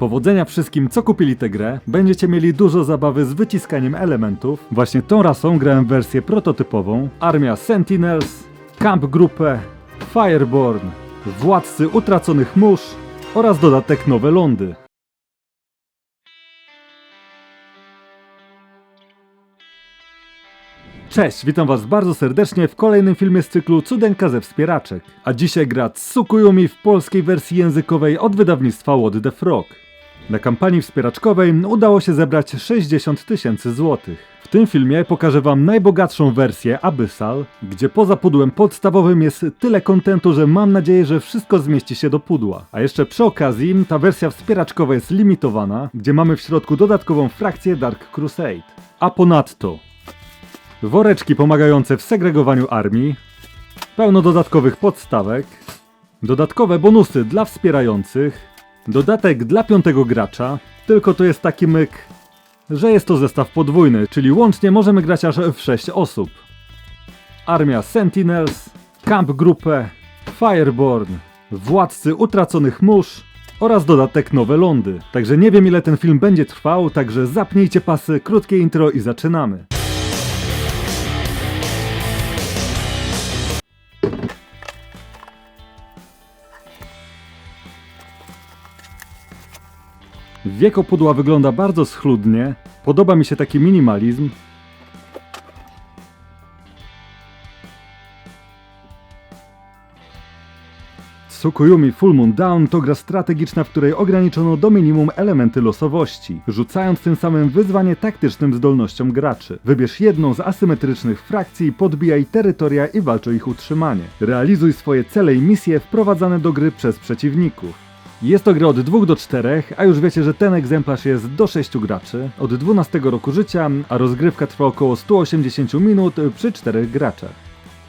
Powodzenia wszystkim, co kupili tę grę. Będziecie mieli dużo zabawy z wyciskaniem elementów. Właśnie tą rasą grałem wersję prototypową. Armia Sentinels, Camp Grupę, Fireborn, Władcy Utraconych Mórz oraz dodatek Nowe Lądy. Cześć, witam was bardzo serdecznie w kolejnym filmie z cyklu Cudenka ze wspieraczek. A dzisiaj gra Tsukuyumi w polskiej wersji językowej od wydawnictwa What the Frog. Na kampanii wspieraczkowej udało się zebrać 60 tysięcy złotych. W tym filmie pokażę wam najbogatszą wersję Abyssal, gdzie poza pudłem podstawowym jest tyle kontentu, że mam nadzieję, że wszystko zmieści się do pudła. A jeszcze przy okazji ta wersja wspieraczkowa jest limitowana, gdzie mamy w środku dodatkową frakcję Dark Crusade. A ponadto woreczki pomagające w segregowaniu armii, pełno dodatkowych podstawek, dodatkowe bonusy dla wspierających, dodatek dla piątego gracza, tylko to jest taki myk, że jest to zestaw podwójny, czyli łącznie możemy grać aż w 6 osób. Armia Sentinels, Camp Grupę, Fireborn, Władcy Utraconych Mórz oraz dodatek Nowe Lądy. Także nie wiem ile ten film będzie trwał, także zapnijcie pasy, krótkie intro i zaczynamy. Wieko pudła wygląda bardzo schludnie. Podoba mi się taki minimalizm. Tsukuyumi Full Moon Down to gra strategiczna, w której ograniczono do minimum elementy losowości, rzucając tym samym wyzwanie taktycznym zdolnościom graczy. Wybierz jedną z asymetrycznych frakcji, podbijaj terytoria i walcz o ich utrzymanie. Realizuj swoje cele i misje wprowadzane do gry przez przeciwników. Jest to gra od 2 do 4, a już wiecie, że ten egzemplarz jest do 6 graczy, od 12 roku życia, a rozgrywka trwa około 180 minut przy 4 graczach.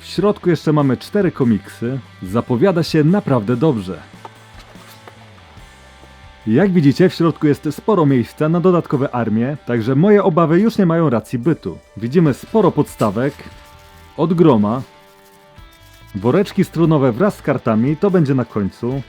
W środku jeszcze mamy 4 komiksy, zapowiada się naprawdę dobrze. Jak widzicie, w środku jest sporo miejsca na dodatkowe armie, także moje obawy już nie mają racji bytu. Widzimy sporo podstawek, od groma, woreczki strunowe wraz z kartami, to będzie na końcu,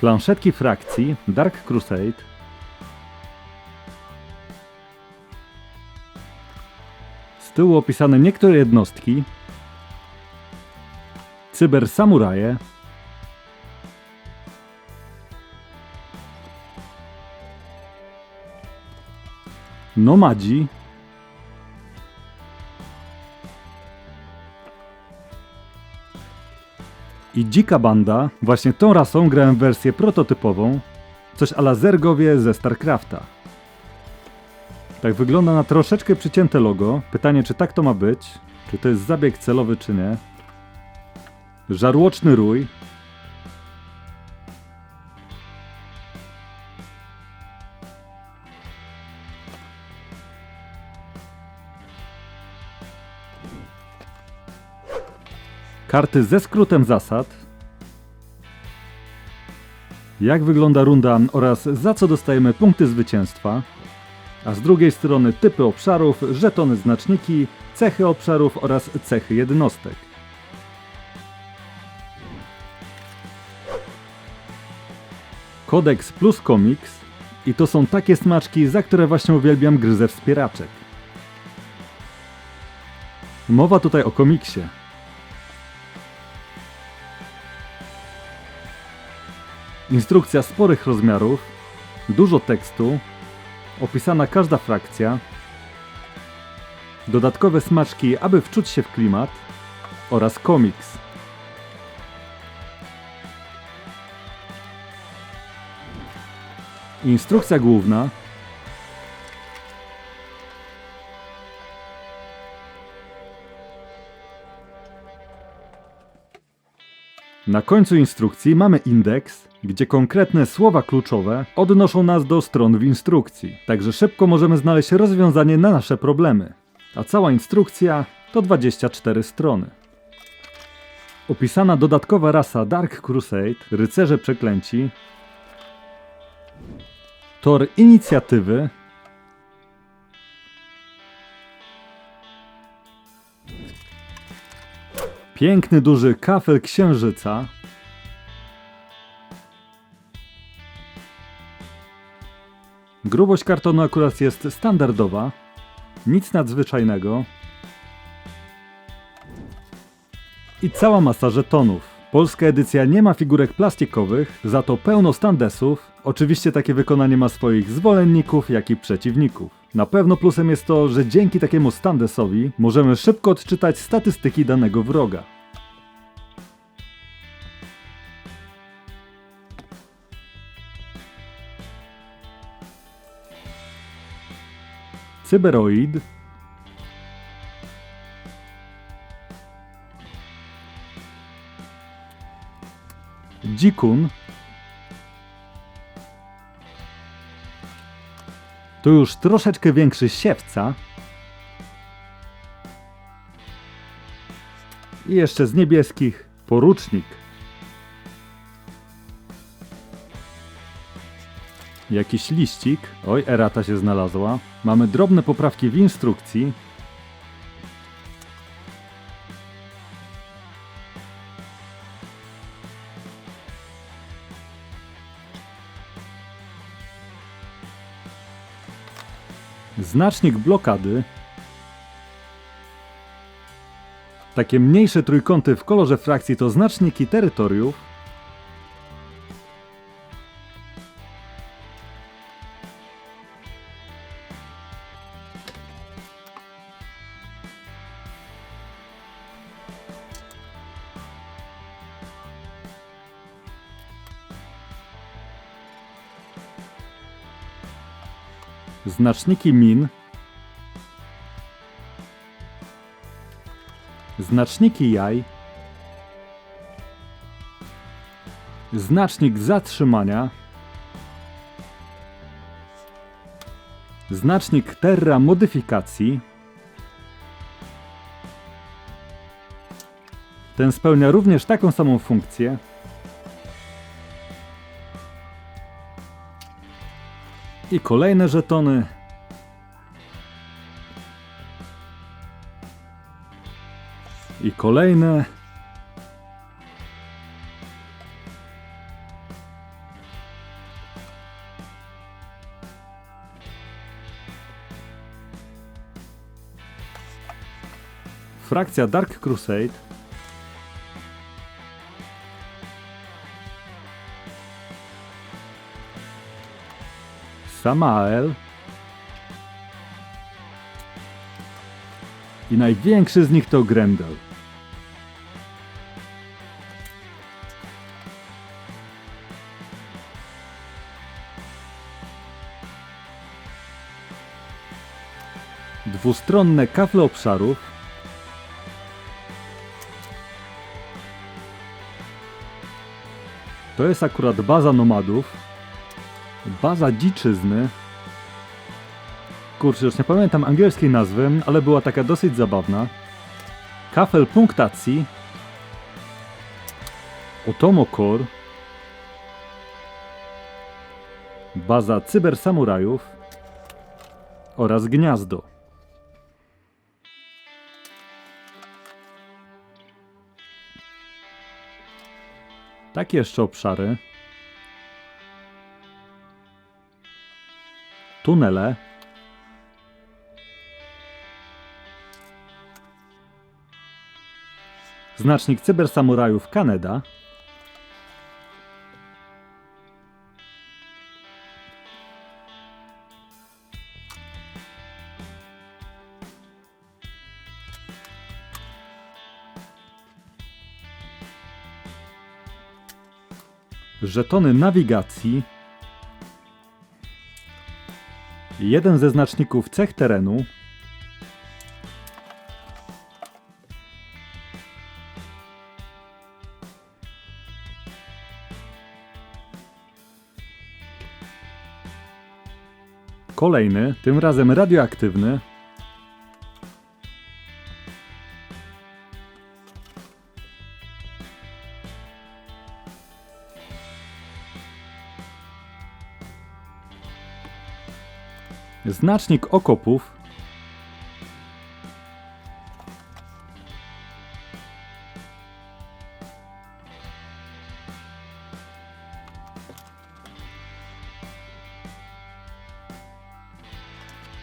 Planszetki frakcji Dark Crusade. Z tyłu opisane niektóre jednostki. Cyber Samuraje. Nomadzi. I Dzika Banda, właśnie tą rasą grałem wersję prototypową, coś ala Zergowie ze StarCrafta. Tak wygląda na troszeczkę przycięte logo. Pytanie, czy tak to ma być? Czy to jest zabieg celowy, czy nie? Żarłoczny rój. Karty ze skrótem zasad. Jak wygląda runda oraz za co dostajemy punkty zwycięstwa. A z drugiej strony typy obszarów, żetony znaczniki, cechy obszarów oraz cechy jednostek. Kodeks plus komiks i to są takie smaczki, za które właśnie uwielbiam gry ze wspieraczek. Mowa tutaj o komiksie. Instrukcja sporych rozmiarów, dużo tekstu, opisana każda frakcja, dodatkowe smaczki, aby wczuć się w klimat oraz komiks. Instrukcja główna Na końcu instrukcji mamy indeks, gdzie konkretne słowa kluczowe odnoszą nas do stron w instrukcji, także szybko możemy znaleźć rozwiązanie na nasze problemy. A cała instrukcja to 24 strony. Opisana dodatkowa rasa Dark Crusade, rycerze przeklęci, tor inicjatywy, Piękny duży kafel księżyca. Grubość kartonu akurat jest standardowa, nic nadzwyczajnego. I cała masa żetonów. Polska edycja nie ma figurek plastikowych, za to pełno standesów. Oczywiście takie wykonanie ma swoich zwolenników, jak i przeciwników. Na pewno plusem jest to, że dzięki takiemu standesowi możemy szybko odczytać statystyki danego wroga. Cyberoid Dzikun To już troszeczkę większy siewca. I jeszcze z niebieskich porucznik. Jakiś liścik. Oj, erata się znalazła. Mamy drobne poprawki w instrukcji. Znacznik blokady. Takie mniejsze trójkąty w kolorze frakcji to znaczniki terytoriów. Znaczniki min. Znaczniki jaj. Znacznik zatrzymania. Znacznik terra modyfikacji. Ten spełnia również taką samą funkcję. I kolejne żetony. I kolejne. Frakcja Dark Crusade. Samael. I największy z nich to Grendel. Dwustronne kafle obszarów. To jest akurat baza nomadów. Baza dziczyzny. Kurczę, już nie pamiętam angielskiej nazwy, ale była taka dosyć zabawna. Kafel punktacji. Otomokor. Baza cybersamurajów. Oraz gniazdo. Takie jeszcze obszary. Tunele. Znacznik cybersamurajów Kaneda. Żetony nawigacji jeden ze znaczników cech terenu Kolejny, tym razem radioaktywny. Znacznik okopów.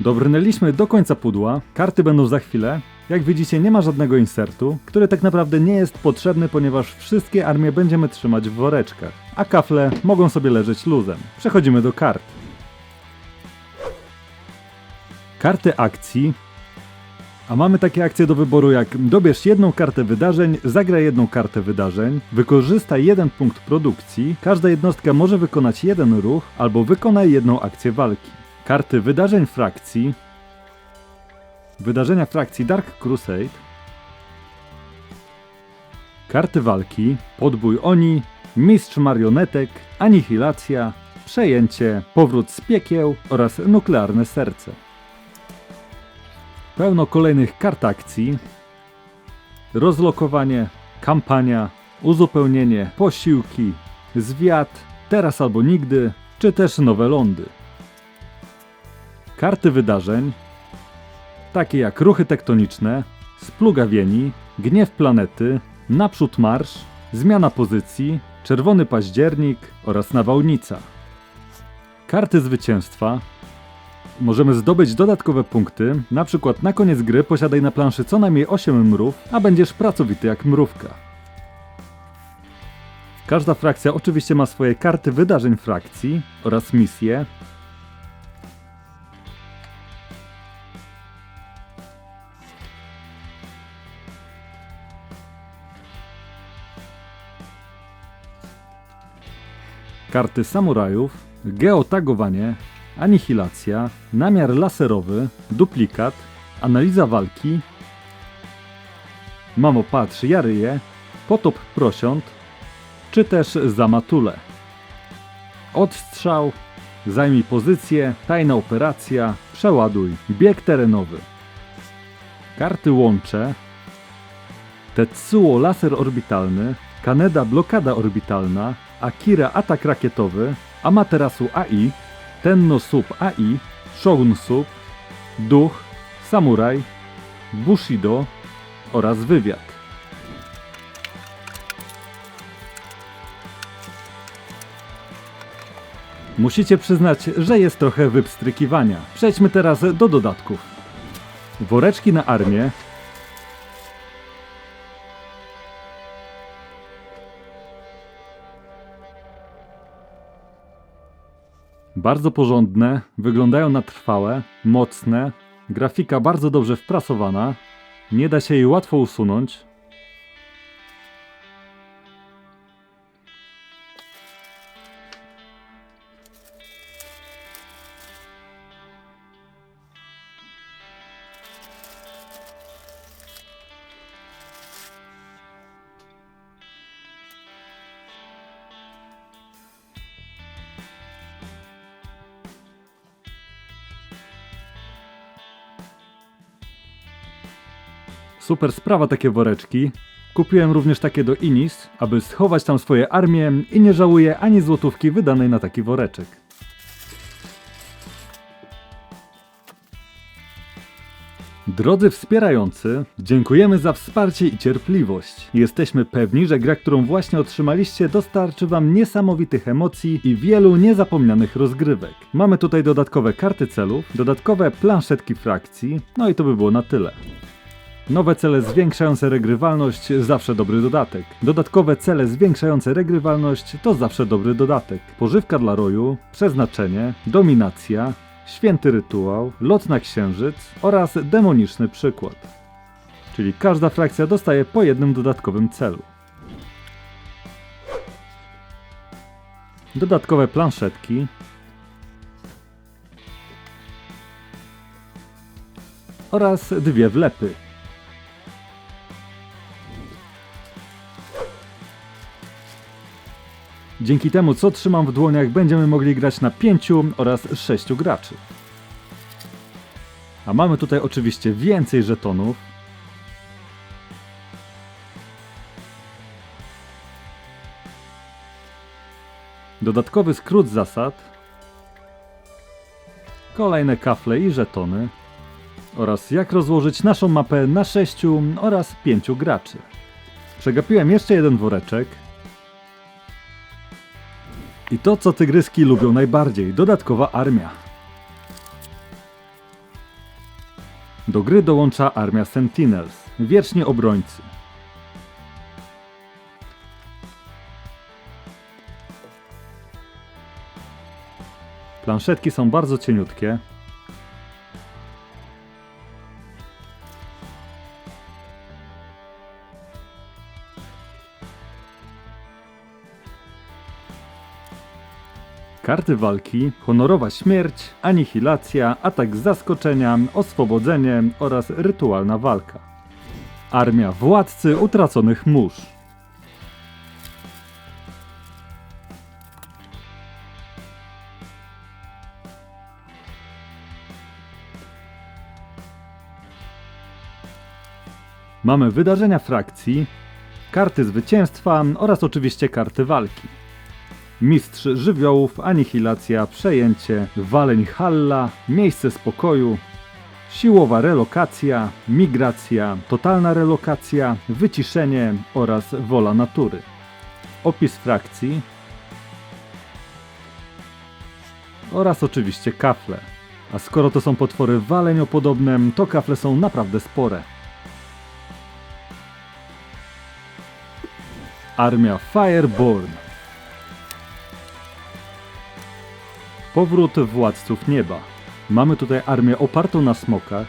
Dobrnęliśmy do końca pudła, karty będą za chwilę. Jak widzicie nie ma żadnego insertu, który tak naprawdę nie jest potrzebny, ponieważ wszystkie armie będziemy trzymać w woreczkach, a kafle mogą sobie leżeć luzem. Przechodzimy do kart. Karty akcji. A mamy takie akcje do wyboru jak dobierz jedną kartę wydarzeń, zagraj jedną kartę wydarzeń, wykorzystaj jeden punkt produkcji, każda jednostka może wykonać jeden ruch albo wykonaj jedną akcję walki. Karty wydarzeń frakcji. Wydarzenia frakcji Dark Crusade. Karty walki, podbój Oni, mistrz marionetek, anihilacja, przejęcie, powrót z piekieł oraz nuklearne serce. Pełno kolejnych kart akcji. Rozlokowanie, kampania, uzupełnienie, posiłki, zwiat, teraz albo nigdy, czy też nowe lądy. Karty wydarzeń, takie jak ruchy tektoniczne, splugawieni, gniew planety, naprzód marsz, zmiana pozycji, czerwony październik oraz nawałnica. Karty zwycięstwa, Możemy zdobyć dodatkowe punkty, na przykład na koniec gry posiadaj na planszy co najmniej 8 mrów, a będziesz pracowity jak mrówka. Każda frakcja oczywiście ma swoje karty wydarzeń frakcji oraz misje. Karty samurajów, geotagowanie, anihilacja, namiar laserowy, duplikat, analiza walki, mamo patrz, ja ryję, potop prosiąt, czy też zamatule. Odstrzał, zajmij pozycję, tajna operacja, przeładuj, bieg terenowy. Karty łącze, Tetsuo laser orbitalny, Kaneda blokada orbitalna, Akira atak rakietowy, Amaterasu AI, Tenno Sub AI, Shogun Sub, Duch, Samuraj, Bushido oraz Wywiad. Musicie przyznać, że jest trochę wypstrykiwania. Przejdźmy teraz do dodatków. Woreczki na armię. Bardzo porządne, wyglądają na trwałe, mocne, grafika bardzo dobrze wprasowana, nie da się jej łatwo usunąć. Super sprawa takie woreczki. Kupiłem również takie do Inis, aby schować tam swoje armie i nie żałuję ani złotówki wydanej na taki woreczek. Drodzy wspierający, dziękujemy za wsparcie i cierpliwość. Jesteśmy pewni, że gra, którą właśnie otrzymaliście, dostarczy Wam niesamowitych emocji i wielu niezapomnianych rozgrywek. Mamy tutaj dodatkowe karty celów, dodatkowe planszetki frakcji, no i to by było na tyle. Nowe cele zwiększające regrywalność zawsze dobry dodatek. Dodatkowe cele zwiększające regrywalność to zawsze dobry dodatek. Pożywka dla roju, przeznaczenie, dominacja, święty rytuał, lot na księżyc oraz demoniczny przykład. Czyli każda frakcja dostaje po jednym dodatkowym celu. Dodatkowe planszetki, oraz dwie wlepy. Dzięki temu, co trzymam w dłoniach, będziemy mogli grać na 5 oraz 6 graczy. A mamy tutaj oczywiście więcej żetonów. Dodatkowy skrót zasad. Kolejne kafle i żetony. Oraz jak rozłożyć naszą mapę na 6 oraz 5 graczy. Przegapiłem jeszcze jeden woreczek. I to, co tygryski lubią najbardziej, dodatkowa armia. Do gry dołącza armia Sentinels, wieczni obrońcy. Planszetki są bardzo cieniutkie. Karty walki, honorowa śmierć, anihilacja, atak z zaskoczenia, oswobodzenie oraz rytualna walka. Armia władcy utraconych mórz. Mamy wydarzenia frakcji, karty zwycięstwa oraz oczywiście karty walki. Mistrz żywiołów, anihilacja, przejęcie, waleń Halla, miejsce spokoju, siłowa relokacja, migracja, totalna relokacja, wyciszenie oraz wola natury. Opis frakcji oraz oczywiście kafle. A skoro to są potwory waleniopodobne, to kafle są naprawdę spore. Armia Fireborn. Powrót władców nieba. Mamy tutaj armię opartą na smokach.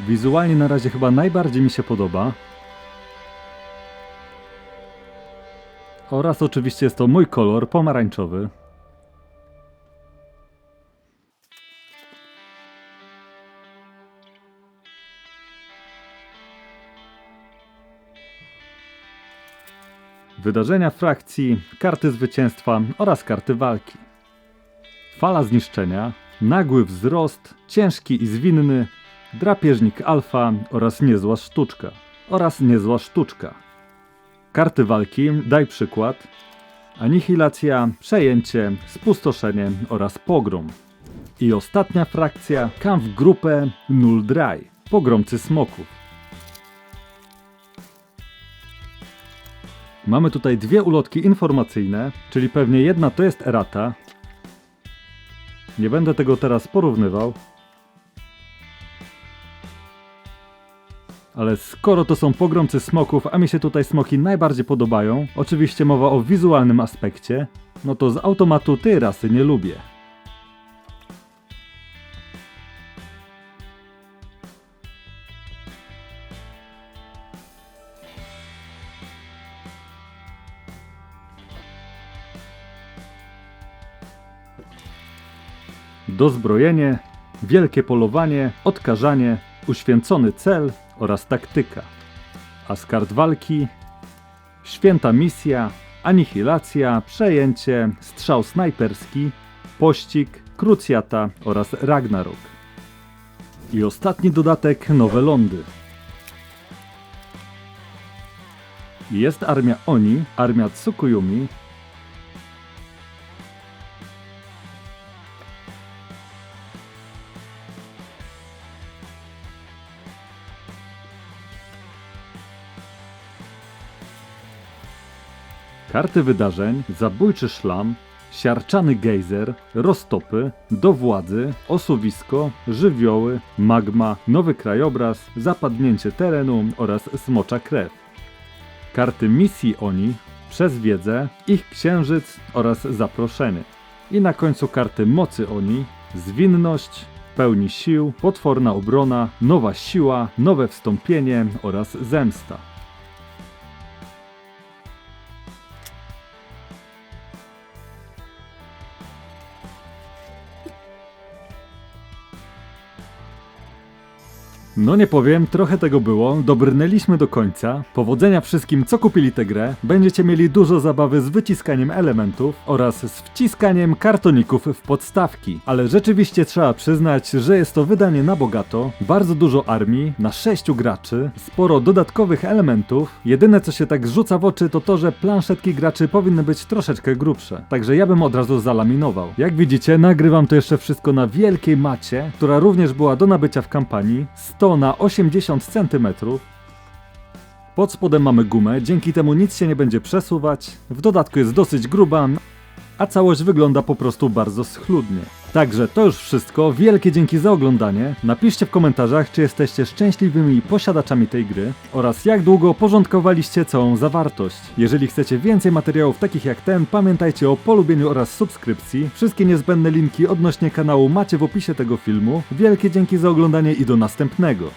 Wizualnie na razie chyba najbardziej mi się podoba. Oraz oczywiście jest to mój kolor pomarańczowy. Wydarzenia frakcji, karty zwycięstwa oraz karty walki. Fala zniszczenia, nagły wzrost, ciężki i zwinny, drapieżnik alfa oraz niezła sztuczka. Oraz niezła sztuczka. Karty walki, daj przykład. Anihilacja, przejęcie, spustoszenie oraz pogrom. I ostatnia frakcja, Kampf Grupę Null Dry, pogromcy smoków. Mamy tutaj dwie ulotki informacyjne, czyli pewnie jedna to jest erata. Nie będę tego teraz porównywał. Ale skoro to są pogromcy smoków, a mi się tutaj smoki najbardziej podobają, oczywiście mowa o wizualnym aspekcie, no to z automatu tej rasy nie lubię. Dozbrojenie, wielkie polowanie, odkażanie, uświęcony cel oraz taktyka. A z kart walki święta misja, anihilacja, przejęcie, strzał snajperski, pościg, krucjata oraz Ragnarok. I ostatni dodatek nowe lądy. Jest armia Oni, armia Tsukuyumi, Karty wydarzeń, zabójczy szlam, siarczany gejzer, roztopy, do władzy, osuwisko, żywioły, magma, nowy krajobraz, zapadnięcie terenu oraz smocza krew. Karty misji oni, przez wiedzę, ich księżyc oraz zaproszenie. I na końcu karty mocy oni, zwinność, pełni sił, potworna obrona, nowa siła, nowe wstąpienie oraz zemsta. No nie powiem, trochę tego było, dobrnęliśmy do końca. Powodzenia wszystkim, co kupili tę grę. Będziecie mieli dużo zabawy z wyciskaniem elementów oraz z wciskaniem kartoników w podstawki. Ale rzeczywiście trzeba przyznać, że jest to wydanie na bogato, bardzo dużo armii, na 6 graczy, sporo dodatkowych elementów. Jedyne co się tak rzuca w oczy to to, że planszetki graczy powinny być troszeczkę grubsze. Także ja bym od razu zalaminował. Jak widzicie, nagrywam to jeszcze wszystko na wielkiej macie, która również była do nabycia w kampanii. 100 na 80 cm. Pod spodem mamy gumę, dzięki temu nic się nie będzie przesuwać. W dodatku jest dosyć gruba, a całość wygląda po prostu bardzo schludnie. Także to już wszystko, wielkie dzięki za oglądanie. Napiszcie w komentarzach, czy jesteście szczęśliwymi posiadaczami tej gry oraz jak długo porządkowaliście całą zawartość. Jeżeli chcecie więcej materiałów takich jak ten, pamiętajcie o polubieniu oraz subskrypcji. Wszystkie niezbędne linki odnośnie kanału macie w opisie tego filmu. Wielkie dzięki za oglądanie i do następnego.